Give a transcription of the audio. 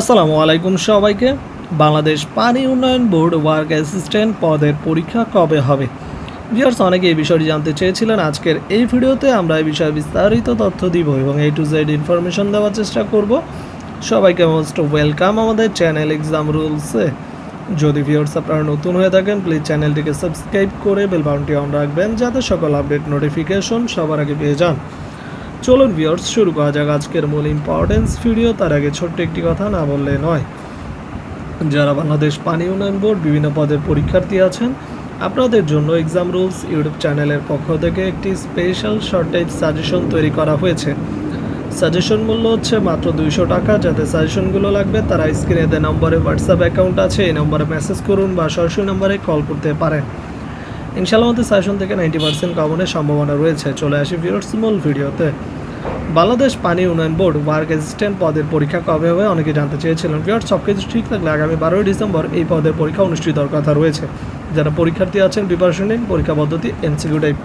আসসালামু আলাইকুম সবাইকে। বাংলাদেশ পানি উন্নয়ন বোর্ড ওয়ার্ক অ্যাসিস্ট্যান্ট পদের পরীক্ষা কবে হবে? ভিউয়ার্স অনেকে এই বিষয়টি জানতে চেয়েছিলেন। আজকের এই ভিডিওতে আমরা এই বিষয়ে বিস্তারিত তথ্য দিব এবং এ টু জেড ইনফরমেশন দেওয়ার চেষ্টা করব। সবাইকে মোস্ট ওয়েলকাম আমাদের চ্যানেল এক্সাম রুলসে যদি ভিউয়ার্স আপনারা নতুন হয়ে থাকেন প্লিজ চ্যানেলটিকে সাবস্ক্রাইব করে বেল অন রাখবেন যাতে সকল আপডেট নোটিফিকেশন সবার আগে পেয়ে যান। চলুন ভিউয়ার্স শুরু করা যাক আজকের মূল ইম্পর্টেন্স ভিডিও তার আগে ছোট্ট একটি কথা না বললে নয়। যারা বাংলাদেশ পানি উন্নয়ন বোর্ড বিভিন্ন পদের পরীক্ষার্থী আছেন, আপনাদের জন্য এক্সাম রুলস ইউটিউব চ্যানেলের পক্ষ থেকে একটি স্পেশাল শর্টেজ সাজেশন তৈরি করা হয়েছে। সাজেশন মূল্য হচ্ছে মাত্র দুইশো টাকা। যাতে সাজেশনগুলো লাগবে, তারা স্ক্রিনে দেওয়া নম্বরে হোয়াটসঅ্যাপ অ্যাকাউন্ট আছে, এই নম্বরে মেসেজ করুন বা সরাসরি নম্বরে কল করতে পারেন। ইনশাআল্লাহ আমাদের সেশন থেকে নাইনটি পার্সেন্ট কমনের সম্ভাবনা রয়েছে। চলে আসি ভিউয়ার্স মূল ভিডিওতে বাংলাদেশ পানি উন্নয়ন বোর্ড ওয়ার্ক অ্যাসিস্ট্যান্ট পদের পরীক্ষা কবে হবে অনেকে জানতে চেয়েছিলেন। ভিউয়ার্স সব কিছু ঠিক থাকলে আগামী বারোই ডিসেম্বর এই পদের পরীক্ষা অনুষ্ঠিত হওয়ার কথা রয়েছে। যারা পরীক্ষার্থী আছেন প্রিপারেশন নিন, পরীক্ষা পদ্ধতি এনসিকিউ টাইপ